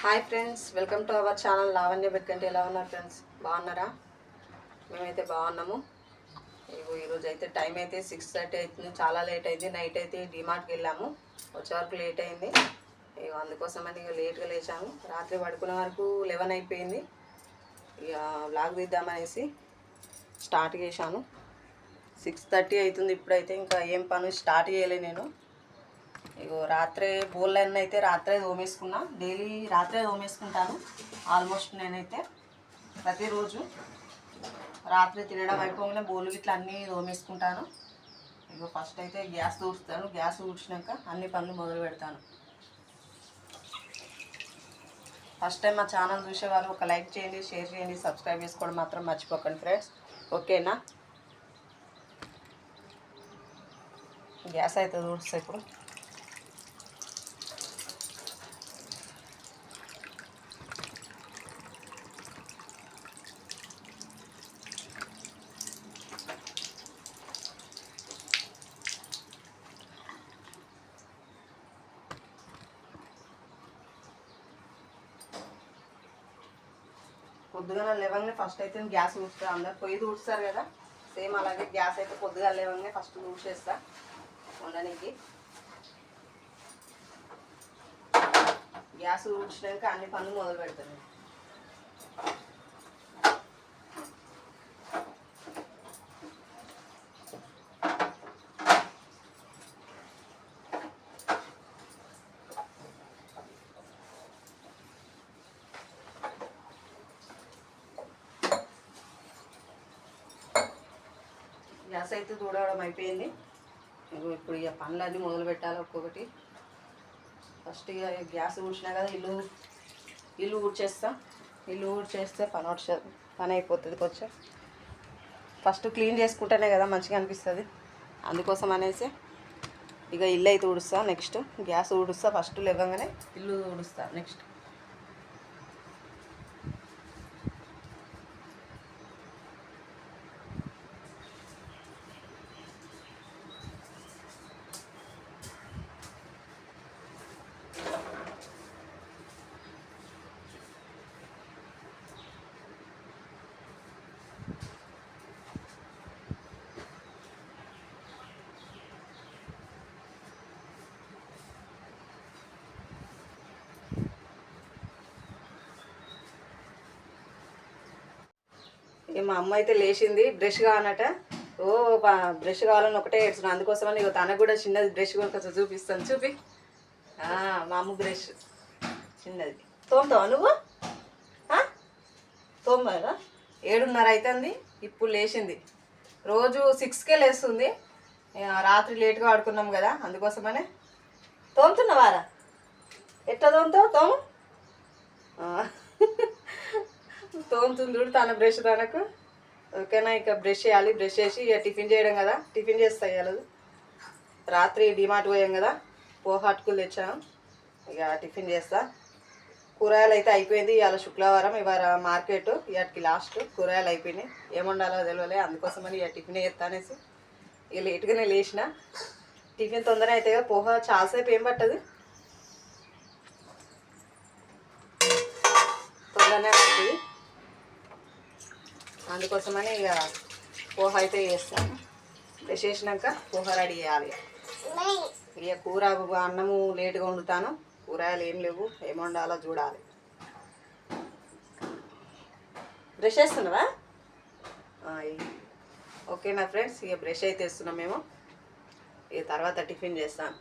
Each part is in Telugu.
Hi friends welcome to our channel Lavanya Bekkanti ఎలా ఉన్నారు ఫ్రెండ్స్ బాగున్నారా? మేమైతే బాగున్నాము. ఇగో ఈరోజు అయితే టైం అయితే సిక్స్ థర్టీ అవుతుంది చాలా లేట్ అయింది. నైట్ అయితే డిమార్ట్కి వెళ్ళాము. వచ్చే వరకు లేట్ అయింది. ఇక అందుకోసమని ఇక లేట్గా లేచాము. రాత్రి పడుకునే వరకు లెవెన్ అయిపోయింది. ఇక బ్లాగ్ తీద్దామనేసి స్టార్ట్ చేశాను. సిక్స్ థర్టీ అవుతుంది ఇప్పుడైతే. ఇంకా ఏం పని స్టార్ట్ చేయలే నేను. ఇగో రాత్రే బోళ్ళన్నీ అయితే రాత్రే తోమేసుకున్నా. డైలీ రాత్రే తోమేసుకుంటాను ఆల్మోస్ట్ నేనైతే ప్రతిరోజు రాత్రి తినడం అయిపోగానే బోలు ఇట్లా అన్నీ తోమేసుకుంటాను. ఇగో ఫస్ట్ అయితే గ్యాస్ తూడుస్తాను గ్యాస్ ఊడ్చినాక అన్ని పనులు మొదలు పెడతాను. ఫస్ట్ టైం మా ఛానల్ చూసేవారు ఒక లైక్ చేయండి షేర్ చేయండి సబ్స్క్రైబ్ చేసుకోవడం మాత్రం మర్చిపోకండి ఫ్రెండ్స్. ఓకేనా? గ్యాస్ అయితే తూడుస్తా ఇప్పుడు. పొద్దుగా లేవగానే ఫస్ట్ అయితే గ్యాస్ ఊడుస్తా అందరు పొయ్యి ఊడుస్తారు కదా. సేమ్ అలాగే గ్యాస్ అయితే పొద్దుగా లేవగానే ఫస్ట్ ఊడ్చేస్తా ఉండడానికి గ్యాస్ ఊడ్చడానికి అన్ని పనులు మొదలు పెడతాను గ్యాస్ అయితే దూడవడం అయిపోయింది. ఇప్పుడు ఇక పనులన్నీ మొదలు పెట్టాలి ఒక్కొక్కటి. ఫస్ట్ ఇక గ్యాస్ ఊడ్చినా కదా ఇల్లు ఇల్లు ఊడ్చేస్తా. ఇల్లు ఊడ్చేస్తే పని వచ్చే పని అయిపోతుంది కొంచెం. ఫస్ట్ క్లీన్ చేసుకుంటేనే కదా మంచిగా అనిపిస్తుంది. అందుకోసం అనేసి ఇక ఇల్లు అయితే ఊడుస్తా నెక్స్ట్ గ్యాస్ ఊడుస్తా ఫస్ట్ లేవగానే ఇల్లు ఊడుస్తా నెక్స్ట్. ఇక మా అమ్మ అయితే లేచింది బ్రష్ కావాలట ఓ బ్రష్ కావాలని ఒకటే ఏడ్చున్నాను అందుకోసమని ఇక తనకు కూడా చిన్నది బ్రష్ కొనుకొచ్చి చూపిస్తాను. చూపి. మా అమ్మ బ్రష్ చిన్నది. తోముతావా నువ్వు? తోమరా ఏడున్నర అవుతుంది ఇప్పుడు లేచింది. రోజు సిక్స్కే లేస్తుంది. రాత్రి లేట్గా ఆడుకున్నాం కదా అందుకోసమనే. తోముతున్నావారా? ఎట్లా తోముతావు? తోము. తోముతుంది చూడు తన బ్రష్ తనకు. ఓకేనా ఇక బ్రష్ చేయాలి బ్రష్ చేసి ఇక టిఫిన్ చేయడం కదా. టిఫిన్ చేస్తా ఇవ్వలేదు రాత్రి డిమార్ట్ పోయాం కదా పోహాట్కులు తెచ్చాను ఇక టిఫిన్ చేస్తా. కూరగాయలు అయితే అయిపోయింది ఇవాళ శుక్రవారం ఇవాళ మార్కెట్ ఇవాటికి లాస్ట్. కూరగాయలు అయిపోయినాయి. ఏముండాలో తెలియలే అందుకోసమని ఇక టిఫిన్ చేస్తానేసి ఇక లేట్గానే లేచిన. టిఫిన్ తొందరగా అయితే కదా పోహా చాలాసేపు ఏం పట్టదు. తొందరనే పడుతుంది అందుకోసమని ఇక పోహ అయితే చేస్తాను. బ్రష్ చేసినాక పోహ రెడీ చేయాలి. ఇక కూర అన్నము లేటుగా వండుతాను. కూరగాయలు ఏం లేవు. ఏం వండాలో చూడాలి. బ్రష్ చేస్తున్నావా? ఓకే నా ఫ్రెండ్స్ ఇక బ్రష్ అయితే వేస్తున్నాం మేము. ఇక తర్వాత టిఫిన్ చేస్తాను.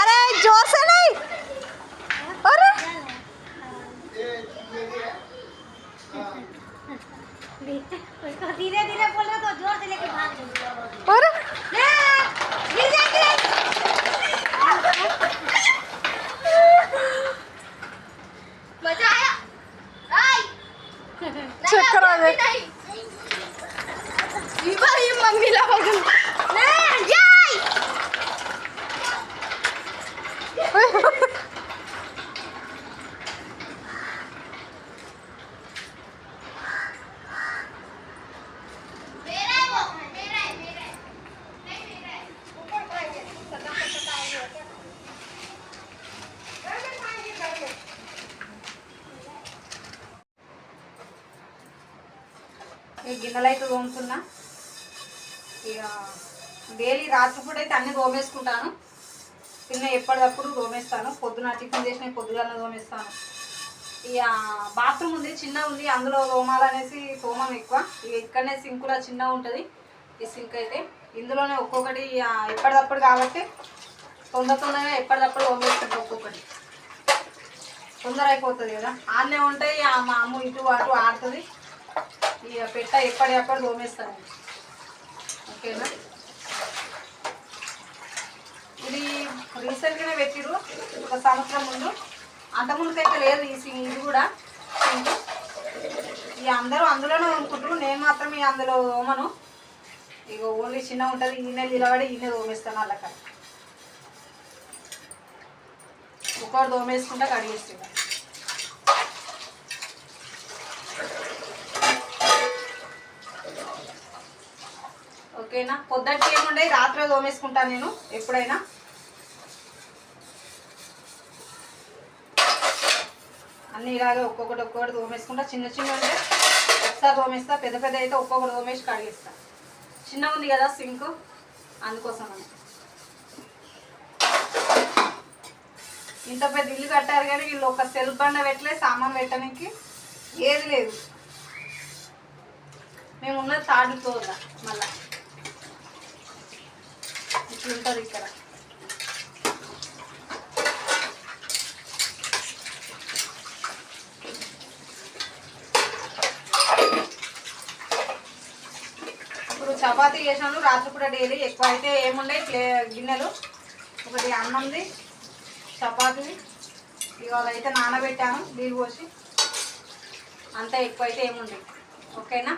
अरे जोर नहीं धीरे धीरे बोल रहे तो जोर से लेके भाग अरे గిన్నెలు అయితే తోముతున్నా. ఇక డైలీ రాత్రిపూట అయితే అన్ని తోమేసుకుంటాను. తిన్న ఎప్పటికప్పుడు తోమేస్తాను. పొద్దున టిఫిన్ చేసిన పొద్దుగానే తోమేస్తాను. ఇక బాత్రూమ్ ఉంది చిన్న ఉంది. అందులో తోమాలనేసి తోమం ఎక్కువ. ఇక ఇక్కడనే సింకులా చిన్న ఉంటుంది. ఈ సింక్ అయితే ఇందులోనే ఒక్కొక్కటి ఇక ఎప్పటికప్పుడు కాబట్టి తొందర తొందరగా ఎప్పటికప్పుడు తోమేసుకుంటాం ఒక్కొక్కటి. తొందర అయిపోతుంది కదా. ఆడనే ఉంటాయి మా అమ్మ ఇటు అటు ఆడుతుంది. ఇక పెట్ట ఎప్పటికప్పుడు తోమేస్తాను. ఓకేనా? ఇది రీసెంట్గానే పెట్టిరు ఒక సంవత్సరం ముందు. అంతకుముందుకైతే లేదు ఈ సింగ్ ఇది కూడా ఈ ఇక అందరూ అందులోనే వండుకుంటారు నేను మాత్రం ఈ అందులో తోమను. ఇక ఓన్లీ చిన్న ఉంటుంది ఈయన నిలబడి ఈయన తోమేస్తాను అలా ఒకటి తోమేసుకుంటా కడిగేస్తున్నా ఓకేనా? పొద్దుటికి ఏముండే? రాత్రి తోమేసుకుంటాను నేను. ఎప్పుడైనా. అన్ని ఇలాగే ఒక్కొక్కటి ఒక్కొక్కటి తోమేసుకుంటా. చిన్న చిన్న ఉంటే ఒకసారి తోమేస్తా. పెద్ద పెద్ద అయితే ఒక్కొక్కటి తోమేసి కడిగిస్తా. చిన్న ఉంది కదా సింక్. అందుకోసం అని. ఇంత పెద్ద ఇల్లు కట్టారు కానీ వీళ్ళు ఒక సెల్ఫ్ బండ పెట్టలే సామాన్ పెట్టడానికి ఏది లేదు. మేము ఉన్నది తాడు తోదా మళ్ళా. ఇట్లుంటుంది ఇక్కడ. ఇప్పుడు చపాతీ చేసాను రాత్రి కూడా డైలీ ఎక్కువ అయితే ఏముండే ప్లే గిన్నెలు. ఒకటి అన్నంది చపాతీ. ఇవాళ అయితే నానబెట్టాను నీరు పోసి. అంతా ఎక్కువ అయితే ఏముండే. ఓకేనా?